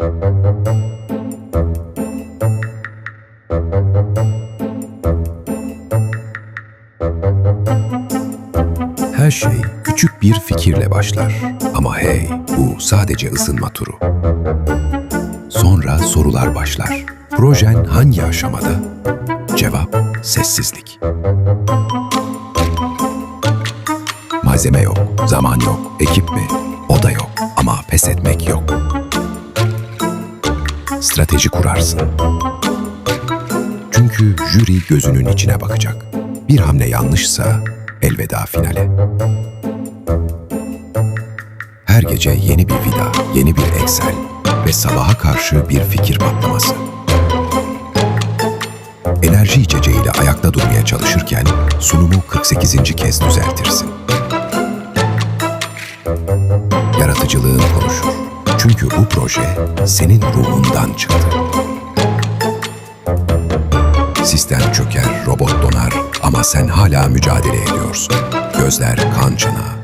Her şey küçük bir fikirle başlar. Ama hey, bu sadece ısınma turu. Sonra sorular başlar. Projen hangi aşamada? Cevap sessizlik. Malzeme yok, zaman yok, ekip mi? O da yok Strateji kurarsın. Çünkü jüri gözünün içine bakacak. Bir hamle yanlışsa elveda finale. Her gece yeni bir vida, yeni bir Excel ve sabaha karşı bir fikir patlaması. Enerji içeceğiyle ayakta durmaya çalışırken sunumu 48. kez düzeltirsin. Yaratıcılığın konuşur. Çünkü bu proje senin ruhundan çıktı. Sistem çöker, robot donar ama sen hala mücadele ediyorsun. Gözler kan çanağı.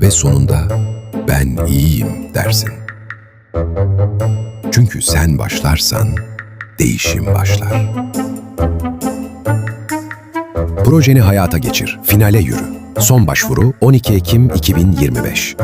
Ve sonunda ben iyiyim dersin. Çünkü sen başlarsan değişim başlar. Projeni hayata geçir, finale yürü. Son başvuru 12 Ekim 2025.